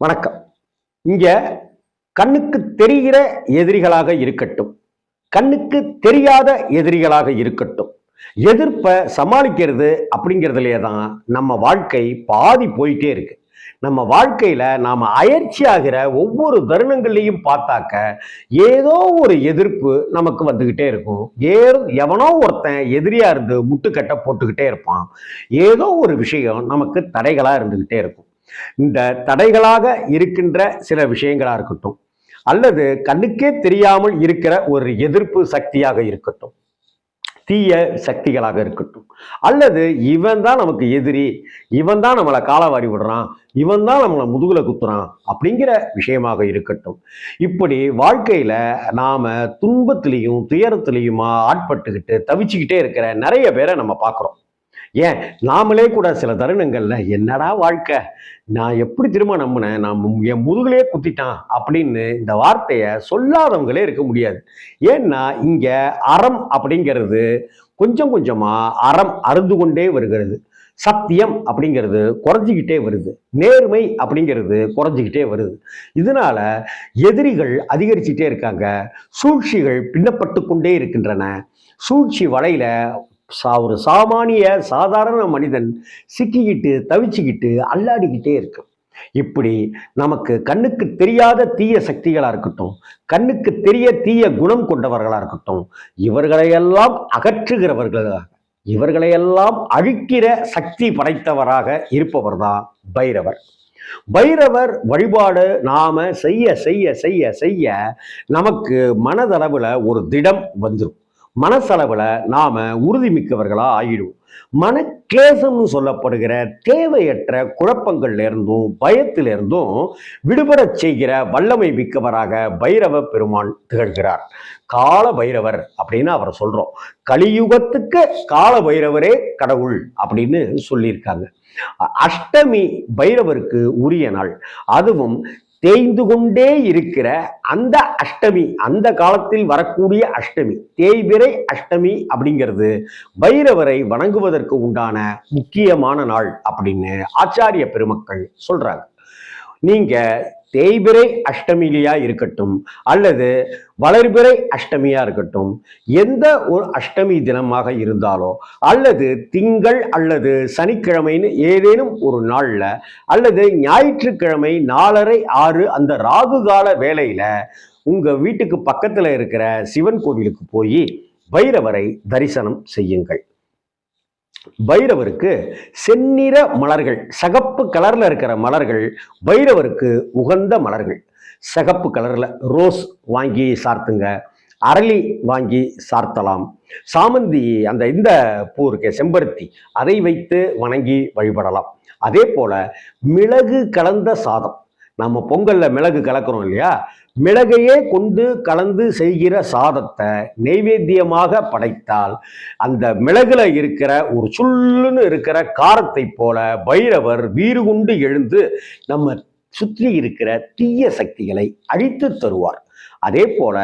வணக்கம். இங்க கண்ணுக்கு தெரிகிற எதிரிகளாக இருக்கட்டும். கண்ணுக்கு தெரியாத எதிரிகளாக இருக்கட்டும். எதிர்ப்பை சமாளிக்கிறது அப்படிங்கிறதுலே தான் நம்ம வாழ்க்கை பாதி போயிட்டே இருக்கு. நம்ம வாழ்க்கையில நாம அயற்சி ஆகிற ஒவ்வொரு தருணங்கள்லையும் பார்த்தாக்க ஏதோ ஒரு எதிர்ப்பு நமக்கு வந்துகிட்டே இருக்கும். ஏ எவனோ ஒருத்தன் எதிரியா இருந்து முட்டுக்கட்டை போட்டுக்கிட்டே இருப்பான். ஏதோ ஒரு விஷயம் நமக்கு தடைகளா இருந்துகிட்டே இருக்கும். இந்த தடைகளாக இருக்கின்ற சில விஷயங்களா இருக்கட்டும் அல்லது கண்ணுக்கே தெரியாமல் இருக்கிற ஒரு எதிர்ப்பு சக்தியாக இருக்கட்டும் தீய சக்திகளாக இருக்கட்டும் அல்லது இவன் தான் நமக்கு எதிரி இவன் தான் நம்மளை காலவாரி விடுறான் இவன் தான் நம்மளை முதுகுல குத்துறான் அப்படிங்கிற விஷயமாக இருக்கட்டும். இப்படி வாழ்க்கையில நாம துன்பத்திலையும் துயரத்திலையுமா ஆட்பட்டுக்கிட்டு தவிச்சுக்கிட்டே இருக்கிற நிறைய பேரை நம்ம பார்க்குறோம். ஏன்? நாமளே கூட சில தருணங்களில் என்னடா வாழ்க்கை? நான் எப்படி திரும்ப நம்பினேன்? நான் என் முதுகலே குத்திட்டான் அப்படின்னு இந்த வார்த்தையை சொல்லாதவங்களே இருக்க முடியாது. ஏன்னா இங்கே அறம் அப்படிங்கிறது கொஞ்சம் கொஞ்சமாக அறம் அருந்து கொண்டே வருகிறது. சத்தியம் அப்படிங்கிறது குறைஞ்சிக்கிட்டே வருது. நேர்மை அப்படிங்கிறது குறைஞ்சிக்கிட்டே வருது. இதனால எதிரிகள் அதிகரிச்சுட்டே இருக்காங்க. சூழ்ச்சிகள் பின்னப்பட்டு கொண்டே இருக்கின்றன. சூழ்ச்சி வலையில சா ஒரு சாமானிய சாதாரண மனிதன் சிக்கிக்கிட்டு தவிச்சுக்கிட்டு அல்லாடிக்கிட்டே இருக்கு இப்படி நமக்கு கண்ணுக்கு தெரியாத தீய சக்திகளாக இருக்கட்டும் கண்ணுக்கு தெரிய தீய குணம் கொண்டவர்களாக இருக்கட்டும் இவர்களையெல்லாம் அகற்றுகிறவர்களாக இவர்களையெல்லாம் அழிக்கிற சக்தி படைத்தவராக இருப்பவர் தான் பைரவர். பைரவர் வழிபாடு நாம செய்ய செய்ய செய்ய செய்ய நமக்கு மனதளவில் ஒரு திடம் வந்துடும் மனசளவில் நாம் உறுதிமிக்கவர்களாக ஆகிடுவோம். மனக்லேசம்னு சொல்லப்படுகிற தேவையற்ற குழப்பங்கள்லேருந்தும் பயத்திலிருந்தும் விடுபடச் செய்கிற வல்லமை மிக்கவராக பைரவ பெருமான் திகழ்கிறார். கால பைரவர் அப்படின்னு அவரை சொல்கிறோம் கலியுகத்துக்கு கால பைரவரே கடவுள் அப்படின்னு சொல்லியிருக்காங்க. அஷ்டமி பைரவருக்கு உரிய நாள். அதுவும் தேய்ந்து கொண்டே இருக்கிற அந்த அஷ்டமி அந்த காலத்தில் வரக்கூடிய அஷ்டமி தேய்பிரை அஷ்டமி அப்படிங்கிறது பைரவரை வணங்குவதற்கு உண்டான முக்கியமான நாள் அப்படின்னு ஆச்சாரிய பெருமக்கள் சொல்றாங்க. நீங்க தேய்பிறை அஷ்டமிலியா இருக்கட்டும் அல்லது வளர்பிறை அஷ்டமியா இருக்கட்டும் எந்த ஒரு அஷ்டமி தினமாக இருந்தாலோ அல்லது திங்கள் அல்லது சனிக்கிழமைன்னு ஏதேனும் ஒரு நாளில் அல்லது ஞாயிற்றுக்கிழமை நாலரை ஆறு அந்த ராகு கால வேலையில் உங்க வீட்டுக்கு பக்கத்துல இருக்கிற சிவன் கோவிலுக்கு போய் பைரவரை தரிசனம் செய்யுங்கள். பைரவருக்கு செந்நிற மலர்கள் சகப்பு கலர்ல இருக்கிற மலர்கள் பைரவருக்கு உகந்த மலர்கள். சகப்பு கலர்ல ரோஸ் வாங்கி சார்த்துங்க அரளி வாங்கி சார்த்தலாம். சாமந்தி அந்த இந்த பூ இருக்க செம்பருத்தி அதை வைத்து வணங்கி வழிபடலாம். அதே போல மிளகு கலந்த சாதம் நம்ம பொங்கல்ல மிளகு கலக்கிறோம் இல்லையா? மிளகையே கொண்டு கலந்து செய்கிற சாதத்தை நெய்வேத்தியமாக படைத்தால் அந்த மிளகுல இருக்கிற ஒரு சுள்ளுன்னு இருக்கிற காரத்தை போல பைரவர் வீறு கொண்டு எழுந்து நம்ம சுற்றி இருக்கிற தீய சக்திகளை அழித்து தருவார். அதே போல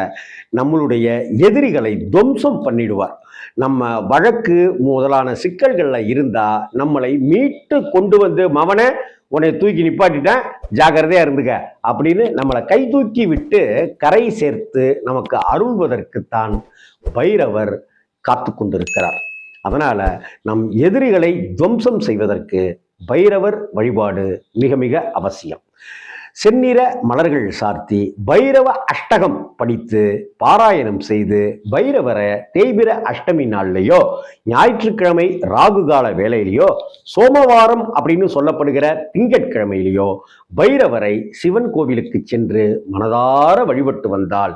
நம்மளுடைய எதிரிகளை துவம்சம் பண்ணிடுவார். நம்ம வழக்கு முதலான சிக்கல்கள்ல இருந்தா நம்மளை மீட்டு கொண்டு வந்து மவனை உன்னை தூக்கி நிப்பாட்டிட்டேன் ஜாக்கிரதையா இருந்துக்க அப்படின்னு நம்மளை கை தூக்கி விட்டு கரை சேர்த்து நமக்கு அருள்வதற்குத்தான் பைரவர் காத்து கொண்டிருக்கிறார். அதனால நம் எதிரிகளை துவம்சம் செய்வதற்கு பைரவர் வழிபாடு மிக மிக அவசியம். செந்நிற மலர்கள் சார்த்தி பைரவ அஷ்டகம் படித்து பாராயணம் செய்து பைரவரை தேய்பிர அஷ்டமி நாள்லையோ ஞாயிற்றுக்கிழமை ராகு கால வேளையிலையோ சோமவாரம் அப்படின்னு சொல்லப்படுகிற திங்கட்கிழமையிலையோ பைரவரை சிவன் கோவிலுக்கு சென்று மனதார வழிபட்டு வந்தால்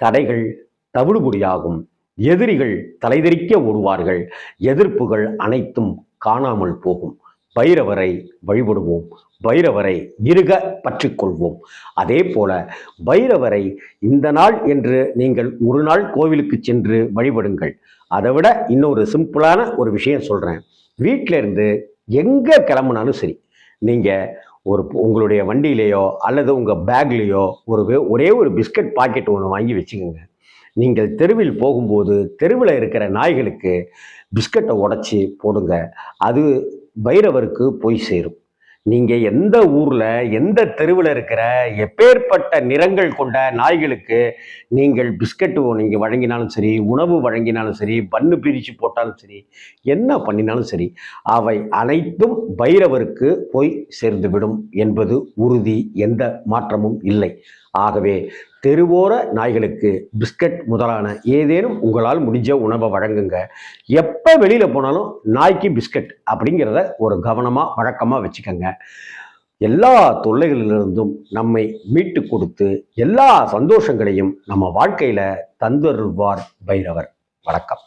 தடைகள் தவிடுபொடியாகும். எதிரிகள் தலைதெறிக்க ஓடுவார்கள். எதிர்ப்புகள் அனைத்தும் காணாமல் போகும். பைரவரை வழிபடுவோம் பைரவரை இருக பற்றி கொள்வோம் அதே போல பைரவரை இந்த நாள் என்று நீங்கள் ஒரு நாள் கோவிலுக்கு சென்று வழிபடுங்கள். அதை விட இன்னொரு சிம்பிளான ஒரு விஷயம் சொல்கிறேன் வீட்டில இருந்து எங்கே கிளம்புனாலும் சரி நீங்கள் ஒரு உங்களுடைய வண்டியிலேயோ அல்லது உங்கள் பேக்லேயோ ஒரு ஒரே ஒரு பிஸ்கட் பாக்கெட் ஒன்று வாங்கி வச்சுக்கோங்க. நீங்கள் தெருவில் போகும்போது தெருவில் இருக்கிற நாய்களுக்கு பிஸ்கட்டை உடச்சி போடுங்க. அது பைரவருக்கு போய் சேரும். நீங்க எந்த ஊர்ல எந்த தெருவில் இருக்கிற எப்பேற்பட்ட நிறங்கள் கொண்ட நாய்களுக்கு நீங்கள் பிஸ்கட் நீங்கள் வழங்கினாலும் சரி உணவு வழங்கினாலும் சரி பண்ணு பிரித்து போட்டாலும் சரி என்ன பண்ணினாலும் சரி அவை அனைத்தும் பைரவருக்கு போய் சேர்ந்துவிடும் என்பது உறுதி எந்த மாற்றமும் இல்லை. ஆகவே தெருவோர நாய்களுக்கு பிஸ்கட் முதலான ஏதேனும் உங்களால் முடிஞ்ச உணவை வழங்குங்க. எப்போ வெளியில் போனாலும் நாய்க்கு பிஸ்கட் அப்படிங்கிறத ஒரு கவனமாக வழக்கமாக வச்சுக்கோங்க. எல்லா தொல்லைகளிலிருந்தும் நம்மை மீட்டு கொடுத்து எல்லா சந்தோஷங்களையும் நம்ம வாழ்க்கையில் தந்தருவார் பைரவர். வணக்கம்.